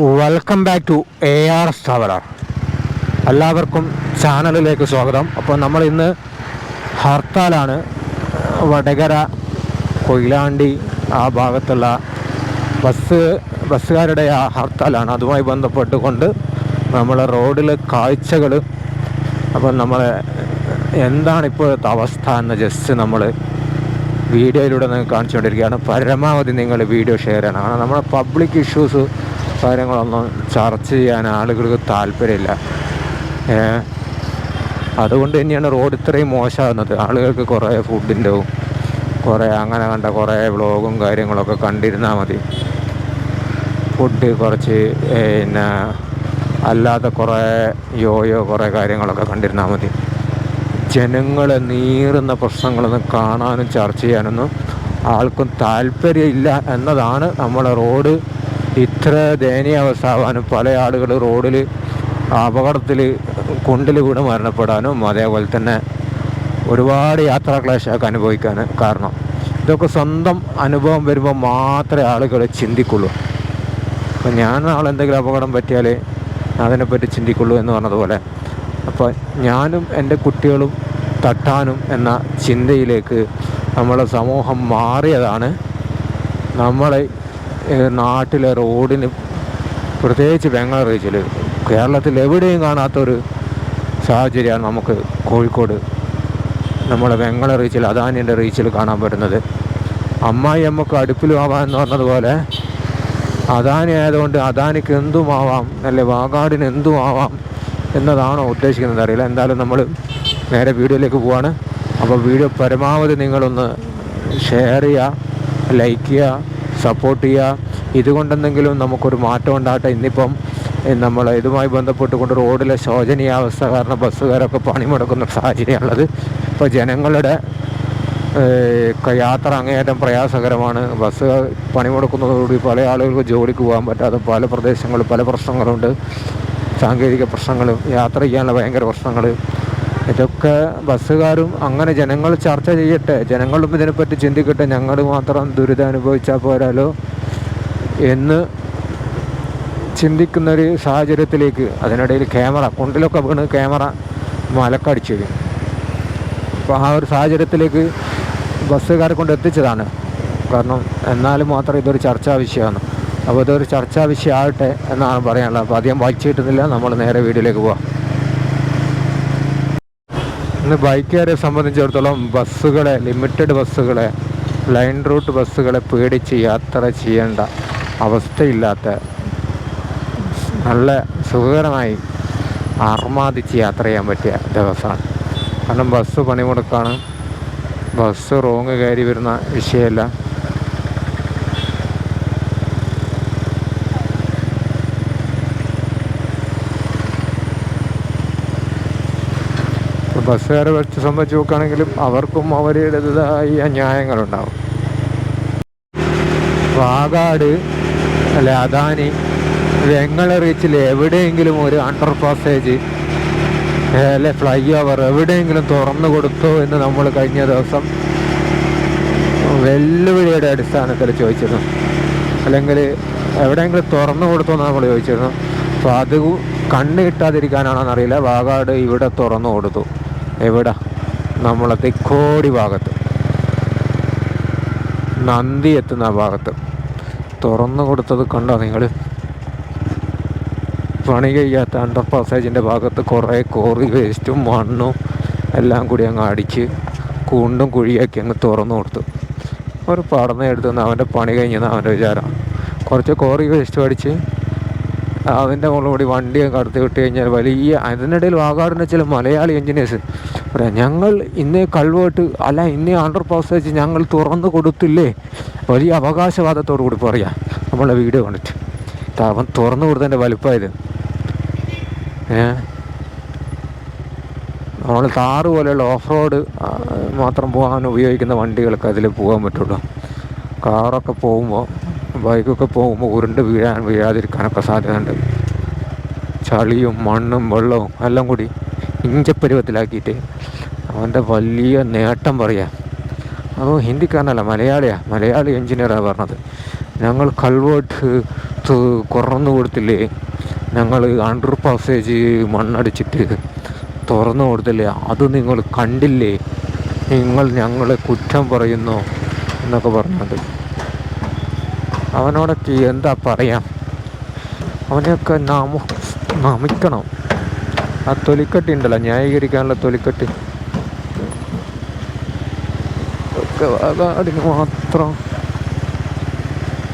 Welcome back to A R സവറ എല്ലാവർക്കും ചാനലിലേക്ക് സ്വാഗതം. അപ്പോൾ നമ്മൾ ഇന്ന് ഹർത്താലാണ് വടകര കൊയിലാണ്ടി ആ ഭാഗത്തുള്ള ബസ് ബസ്സുകാരുടെ ആ ഹർത്താലാണ്. അതുമായി ബന്ധപ്പെട്ടുകൊണ്ട് നമ്മൾ റോഡിൽ കാഴ്ചകൾ അപ്പം നമ്മൾ എന്താണ് ഇപ്പോഴത്തെ അവസ്ഥ എന്ന് ജസ്റ്റ് നമ്മൾ വീഡിയോയിലൂടെ നിങ്ങൾക്ക് കാണിച്ചുകൊണ്ടിരിക്കുകയാണ്. പരമാവധി നിങ്ങൾ വീഡിയോ ഷെയർ ചെയ്യണം. കാരണം നമ്മുടെ പബ്ലിക് ഇഷ്യൂസ് കാര്യങ്ങളൊന്നും ചർച്ച ചെയ്യാൻ ആളുകൾക്ക് താല്പര്യമില്ല. അതുകൊണ്ട് തന്നെയാണ് റോഡ് ഇത്രയും മോശമാകുന്നത്. ആളുകൾക്ക് കുറേ ഫുഡിന്റെ കുറേ അങ്ങനെ കണ്ട കുറേ വ്ളോഗും കാര്യങ്ങളൊക്കെ കണ്ടിരുന്നാൽ മതി. ഫുഡ് കുറച്ച് പിന്നെ അല്ലാതെ കുറേ യോയോ കുറേ കാര്യങ്ങളൊക്കെ കണ്ടിരുന്നാൽ മതി. ജനങ്ങളെ നീറുന്ന പ്രശ്നങ്ങളൊന്നും കാണാനും ചർച്ച ചെയ്യാനൊന്നും ആൾക്കും താല്പര്യമില്ല എന്നതാണ് നമ്മളെ റോഡ് ഇത്ര ദയനീയാവസ്ഥ ആവാനും പല ആളുകൾ റോഡിൽ അപകടത്തിൽ കുണ്ടിൽ വീണ് മരണപ്പെടാനും അതേപോലെ തന്നെ ഒരുപാട് യാത്രാക്ലേശമൊക്കെ അനുഭവിക്കാൻ കാരണം. ഇതൊക്കെ സ്വന്തം അനുഭവം വരുമ്പോൾ മാത്രമേ ആളുകൾ ചിന്തിക്കുള്ളൂ. അപ്പം ഞാൻ നാളെ എന്തെങ്കിലും അപകടം പറ്റിയാൽ അതിനെപ്പറ്റി ചിന്തിക്കുള്ളൂ എന്ന് പറഞ്ഞതുപോലെ. അപ്പോൾ ഞാനും എന്റെ കുട്ടികളും തട്ടാനും എന്ന ചിന്തയിലേക്ക് നമ്മളെ സമൂഹം മാറിയതാണ്. നമ്മളെ നാട്ടിലെ റോഡിന് പ്രത്യേകിച്ച് റീച്ചിൽ കേരളത്തിൽ എവിടെയും കാണാത്തൊരു സാഹചര്യമാണ് നമുക്ക് കോഴിക്കോട്. നമ്മളെ ബംഗാൾ റീച്ചിൽ അദാനിന്റെ റീച്ചിൽ കാണാൻ പറ്റുന്നത്. അമ്മായി അമ്മയ്ക്ക് അടുപ്പിലും ആവാം എന്ന് പറഞ്ഞതുപോലെ അദാനി ആയതുകൊണ്ട് അദാനിക്ക് എന്തുമാവാം അല്ലെ വാഗാടിന് എന്തുമാവാം എന്നതാണോ ഉദ്ദേശിക്കുന്നത് അറിയില്ല. എന്തായാലും നമ്മൾ നേരെ വീഡിയോയിലേക്ക് പോവാണ്. അപ്പോൾ വീഡിയോ പരമാവധി നിങ്ങളൊന്ന് ഷെയർ ചെയ്യുക ലൈക്ക് ചെയ്യുക സപ്പോർട്ട് ചെയ്യുക ഇതുകൊണ്ടെന്തെങ്കിലും നമുക്കൊരു മാറ്റം ഉണ്ടാകട്ടെ? ഇന്നിപ്പം നമ്മൾ ഇതുമായി ബന്ധപ്പെട്ടുകൊണ്ട് റോഡിലെ ശോചനീയാവസ്ഥ കാരണം ബസ്സുകാരൊക്കെ പണിമുടക്കുന്ന മുടക്കുന്ന സാഹചര്യമുള്ളത് ഇപ്പോൾ ജനങ്ങളുടെ യാത്ര അങ്ങേയറ്റം പ്രയാസകരമാണ്. ബസ് പണിമുടക്കുന്നതോടുകൂടി പല ആളുകൾക്ക് ജോലിക്ക് പോകാൻ പറ്റാതെ പല പ്രദേശങ്ങളും പല പ്രശ്നങ്ങളുണ്ട്. സാങ്കേതിക പ്രശ്നങ്ങളും യാത്ര ചെയ്യാനുള്ള ഭയങ്കര പ്രശ്നങ്ങൾ ഇതൊക്കെ ബസ്സുകാരും അങ്ങനെ ജനങ്ങൾ ചർച്ച ചെയ്യട്ടെ. ജനങ്ങളും ഇതിനെപ്പറ്റി ചിന്തിക്കട്ടെ. ഞങ്ങൾ മാത്രം ദുരിതം അനുഭവിച്ചാൽ പോരാലോ എന്ന് ചിന്തിക്കുന്നൊരു സാഹചര്യത്തിലേക്ക് അതിനിടയിൽ ക്യാമറ കുണ്ടിലൊക്കെ വീണ് ക്യാമറ മലക്കടിച്ചു അപ്പോൾ ആ ഒരു സാഹചര്യത്തിലേക്ക് ബസ്സുകാരെ കൊണ്ട് എത്തിച്ചതാണ്. കാരണം എന്നാലും മാത്രം ഇതൊരു ചർച്ചാ വിഷയമാണ്. അപ്പോൾ ഇതൊരു ചർച്ചാ വിഷയമാകട്ടെ എന്നാണ് പറയാനുള്ളത്. അപ്പോൾ അധികം വായിച്ചു കിട്ടുന്നില്ല നമ്മൾ നേരെ വീഡിയോയിലേക്ക് പോവാം. ഇന്ന് ബൈക്കുകാരെ സംബന്ധിച്ചിടത്തോളം ബസ്സുകളെ ലിമിറ്റഡ് ബസ്സുകളെ ലൈൻ റൂട്ട് ബസ്സുകളെ പേടിച്ച് യാത്ര ചെയ്യേണ്ട അവസ്ഥയില്ലാത്ത നല്ല സുഖകരമായി ആർമാദിച്ച് യാത്ര ചെയ്യാൻ പറ്റിയ ദിവസമാണ്. കാരണം ബസ് പണിമുടക്കാണ്. ബസ് റോങ് കയറി വരുന്ന വിഷയമല്ല. ബസ്സുകാരെ വെച്ച് സംബന്ധിച്ച് നോക്കുകയാണെങ്കിലും അവർക്കും അവരുടേതായ ന്യായങ്ങളുണ്ടാവും വാഗാട് അല്ല അദാനി വെങ്ങള റീച്ചിൽ എവിടെയെങ്കിലും ഒരു അണ്ടർ പാസേജ് അല്ലെ ഫ്ലൈ ഓവർ എവിടെയെങ്കിലും തുറന്നു കൊടുത്തോ എന്ന് നമ്മൾ കഴിഞ്ഞ ദിവസം വെല്ലുവിളിയുടെ അടിസ്ഥാനത്തിൽ ചോദിച്ചിരുന്നു. അല്ലെങ്കിൽ എവിടെയെങ്കിലും തുറന്നു കൊടുത്തോ എന്ന് നമ്മൾ ചോദിച്ചിരുന്നു. അപ്പോൾ അത് കണ്ണ് കിട്ടാതിരിക്കാനാണെന്നറിയില്ല. വാഗാട് ഇവിടെ തുറന്നു കൊടുത്തു. എവിടെ? നമ്മളെ തെക്കോടി ഭാഗത്ത്. നന്ദി എത്തുന്ന ഭാഗത്ത്. തുറന്നു കൊടുത്തത് കണ്ടോ നിങ്ങൾ പണി കഴിയാത്ത അണ്ടർ പാസേജിന്റെ ഭാഗത്ത് കുറേ കോറി വേസ്റ്റും മണ്ണും എല്ലാം കൂടി അങ്ങ് അടിച്ച് കൂണ്ടും കുഴിയാക്കി അങ്ങ് തുറന്നു കൊടുത്തു. ഒരു പടന്നെടുത്തുനിന്ന് അവന്റെ പണി കഴിഞ്ഞെന്ന് അവന്റെ വിചാരം. കുറച്ച് കോറി വേസ്റ്റും അടിച്ച് അതിന്റെ മുകളിലൂടെ വണ്ടിയൊക്കെ കടത്തി വിട്ട് കഴിഞ്ഞാൽ വലിയ അതിനിടയിൽ വാഗാടിന്റെ ചില മലയാളി എഞ്ചിനീയേഴ്സ് പറയാം ഞങ്ങൾ ഇന്നേ കൾവേട്ട് അല്ല ഇന്നേ അണ്ടർ പാസ് വെച്ച് ഞങ്ങൾ തുറന്നു കൊടുത്തില്ലേ? വലിയ അവകാശവാദത്തോടു കൂടി പറയാം നമ്മളെ വീഡിയോ കണ്ടിട്ട്. അവൻ തുറന്നു കൊടുത്തതിന്റെ വലുപ്പമായത് നമ്മൾ താറ് പോലെയുള്ള ഓഫ് റോഡ് മാത്രം പോകാൻ ഉപയോഗിക്കുന്ന വണ്ടികൾക്ക് അതിൽ പോകാൻ പറ്റുള്ളൂ. കാറൊക്കെ പോകുമ്പോൾ ബൈക്കൊക്കെ പോകുമ്പോൾ ഉരുണ്ട് വീഴാൻ വീഴാതിരിക്കാനൊക്കെ സാധ്യതയുണ്ട് ചളിയും മണ്ണും വെള്ളവും എല്ലാം കൂടി ഇഞ്ചപ്പരുവത്തിലാക്കിയിട്ട് അവന്റെ വലിയ നേട്ടം പറയാം. അപ്പോൾ ഹിന്ദിക്കാരനല്ല മലയാളിയാണ് മലയാളി എഞ്ചിനീയറാണ് പറഞ്ഞത്. ഞങ്ങൾ കൾവേർട്ട് തുറന്നു കൊടുത്തില്ലേ? ഞങ്ങൾ അണ്ടർ പാസേജ് മണ്ണടിച്ചിട്ട് തുറന്നു കൊടുത്തില്ലേ? അത് നിങ്ങൾ കണ്ടില്ലേ? നിങ്ങൾ ഞങ്ങളെ കുറ്റം പറയുന്നു എന്നൊക്കെ പറഞ്ഞത് അവനോടൊക്കെ എന്താ പറയാം? അവനെയൊക്കെ നാമ നമിക്കണം. ആ തൊലിക്കട്ടി ഉണ്ടല്ലോ ന്യായീകരിക്കാനുള്ള തൊലിക്കട്ടി. ഒക്കെ അതിന് മാത്രം.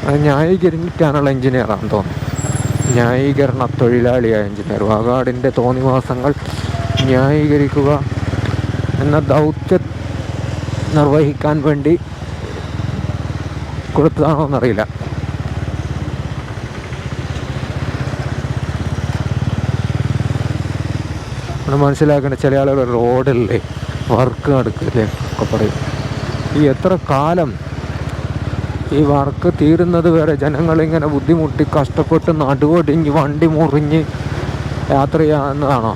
അത് ന്യായീകരിക്കാനുള്ള എഞ്ചിനീയറാണെന്ന് തോന്നുന്നു. ന്യായീകരണ തൊഴിലാളിയായ എഞ്ചിനീയർ. വാഗാടിന്റെ തോന്നിവാസങ്ങൾ ന്യായീകരിക്കുക എന്ന ദൗത്യ നിർവഹിക്കാൻ വേണ്ടി കൊടുത്തതാണോ എന്നറിയില്ല നമ്മൾ മനസ്സിലാക്കേണ്ട ചില ആളുകൾ റോഡല്ലേ വർക്ക് നടക്കില്ലേ ഒക്കെ പറയും. ഈ എത്ര കാലം ഈ വർക്ക് തീരുന്നത് വരെ ജനങ്ങളിങ്ങനെ ബുദ്ധിമുട്ടി കഷ്ടപ്പെട്ട് നടുവൊടിഞ്ഞ് വണ്ടി മുറിഞ്ഞ് യാത്ര ചെയ്യാവുന്നതാണോ?